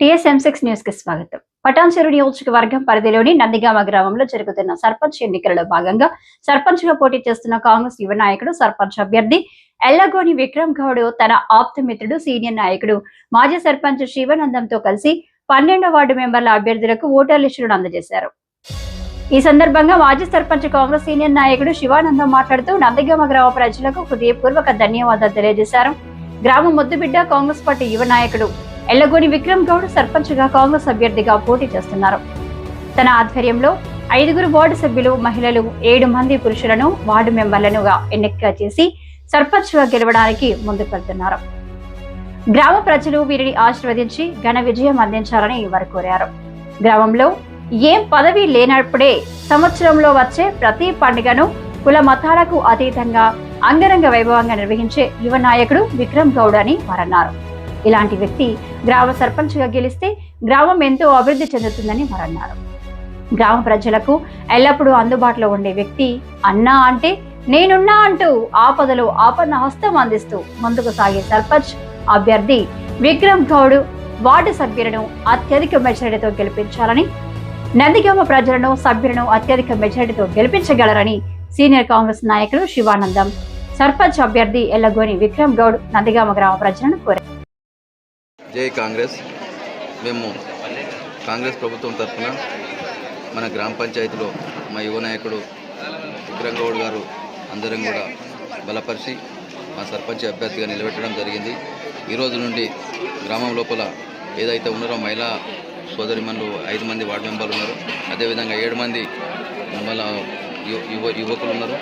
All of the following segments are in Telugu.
టీఎస్ఎం సిక్స్ న్యూస్కి స్వాగతం పటాన్చెరు నియోజకవర్గం పరిధిలోని నందిగామ గ్రామంలో జరుగుతున్న సర్పంచ్ ఎన్నికలలో భాగంగా సర్పంచ్గా పోటీ చేస్తున్న కాంగ్రెస్ యువ నాయకుడు సర్పంచ్ అభ్యర్థి ఎల్లగోని విక్రమ్ గౌడ్ తన ఆప్త మిత్రుడు సీనియర్ నాయకుడు మాజీ సర్పంచ్ శివానందంతో కలిసి పన్నెండో వార్డు మెంబర్ల అభ్యర్థులకు ఓటర్ లిస్టులను అందజేశారు. ఈ సందర్భంగా మాజీ సర్పంచ్ కాంగ్రెస్ సీనియర్ నాయకుడు శివానందం మాట్లాడుతూ నందిగామ గ్రామ ప్రజలకు హృదయపూర్వక ధన్యవాదాలు తెలియజేశారు. గ్రామ ముద్దుబిడ్డ కాంగ్రెస్ పార్టీ యువ నాయకుడు ఎల్లగోని విక్రమ్ గౌడ్ సర్పంచ్గా కాంగ్రెస్ అభ్యర్థిగా పోటీ చేస్తున్నారు. తన ఆధ్వర్యంలో ఐదుగురు వార్డు సభ్యులు మహిళలు ఏడు మంది పురుషులను వార్డు మెంబర్లనుగా ఎన్నిక చేసి సర్పంచ్గా గెలవడానికి ముందుకు వెళ్తున్నారు గ్రామ ప్రజలు వీరిని ఆశీర్వదించి ఘన విజయం అందించాలని వారు కోరారు. గ్రామంలో ఏం పదవి లేనప్పుడే సంవత్సరంలో వచ్చే ప్రతి పండుగను కుల మతాలకు అతీతంగా అంగరంగ వైభవంగా నిర్వహించే యువ నాయకుడు విక్రమ్ గౌడ్ అని వారన్నారు. ఇలాంటి వ్యక్తి గ్రామ సర్పంచ్గా గెలిస్తే గ్రామం ఎంతో అభివృద్ధి చెందుతుందని వారన్నారు. గ్రామ ప్రజలకు ఎల్లప్పుడూ అందుబాటులో ఉండే వ్యక్తి అన్నా అంటే నేనున్నా అంటూ ఆపదలో ఆపన్న హస్తం అందిస్తూ ముందుకు సాగే సర్పంచ్ అభ్యర్థి విక్రమ్ గౌడ్ వార్డు సభ్యులను అత్యధిక మెజారిటీతో గెలిపించాలని నందిగామ ప్రజలను సభ్యులను అత్యధిక మెజారిటీతో గెలిపించగలరని సీనియర్ కాంగ్రెస్ నాయకులు శివానందం సర్పంచ్ అభ్యర్థి ఎల్లగోని విక్రమ్ గౌడ్ నందిగామ గ్రామ ప్రజలను కోరారు. జై కాంగ్రెస్. మేము కాంగ్రెస్ ప్రభుత్వం తరఫున మన గ్రామ పంచాయతీలో మా యువ నాయకుడు విక్రమ్ గౌడ్ గారు అందరం కూడా బలపరిచి మా సర్పంచ్ అభ్యర్థిగా నిలబెట్టడం జరిగింది. ఈ రోజు నుండి గ్రామం లోపల ఏదైతే ఉన్నారో మహిళా సోదరిమణులు ఐదు మంది వార్డు మెంబర్లు ఉన్నారు. అదేవిధంగా ఏడు మంది మన యువ యువకులు ఉన్నారు.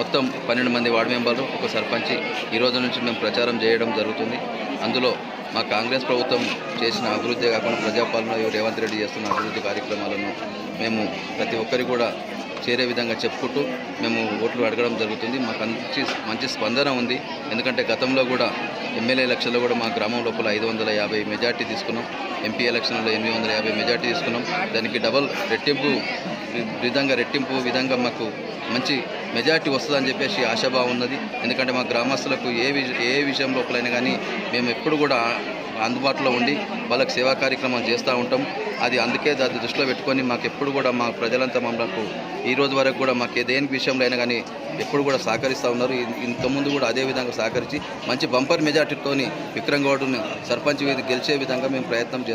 మొత్తం పన్నెండు మంది వార్డు మెంబర్లు ఒక సర్పంచి. ఈ రోజు నుంచి మేము ప్రచారం చేయడం జరుగుతుంది. అందులో మా కాంగ్రెస్ ప్రభుత్వం చేసిన అభివృద్ధి కాకుండా ప్రజాపాలన రేవంత్ రెడ్డి చేస్తున్న అభివృద్ధి కార్యక్రమాలను మేము ప్రతి ఒక్కరికి కూడా చేరే విధంగా చెప్పుకుంటూ మేము ఓట్లు అడగడం జరుగుతుంది. మాకు మంచి మంచి స్పందన ఉంది. ఎందుకంటే గతంలో కూడా ఎమ్మెల్యే ఎలక్షన్లో కూడా మా గ్రామం లోపల ఐదు వందల యాభై మెజార్టీ తీసుకున్నాం. ఎంపీ ఎలక్షన్లో ఎనిమిది వందల యాభై మెజార్టీ తీసుకున్నాం. దానికి డబల్ రెట్టింపు విధంగా రెట్టింపు విధంగా మాకు మంచి మెజార్టీ వస్తుందని చెప్పేసి ఆశాభావం ఉన్నది. ఎందుకంటే మా గ్రామస్తులకు ఏ ఏ విషయం లోపలైనా కానీ మేము ఎప్పుడు కూడా అందుబాటులో ఉండి వాళ్ళకి సేవా కార్యక్రమం చేస్తూ ఉంటాం. అది అందుకే దాన్ని దృష్టిలో పెట్టుకొని మాకు ఎప్పుడు కూడా మా ప్రజలంతా మమ్మల్ని ఈ రోజు వరకు కూడా మాకు ఏ దేని విషయంలో అయినా కానీ ఎప్పుడు కూడా సహకరిస్తూ ఉన్నారు. ఇంతకుముందు కూడా అదే విధంగా సహకరించి మంచి బంపర్ మెజార్టీతోని విక్రమ్ గౌడ్ని సర్పంచ్ గెలిచే విధంగా మేము ప్రయత్నం చేస్తాం.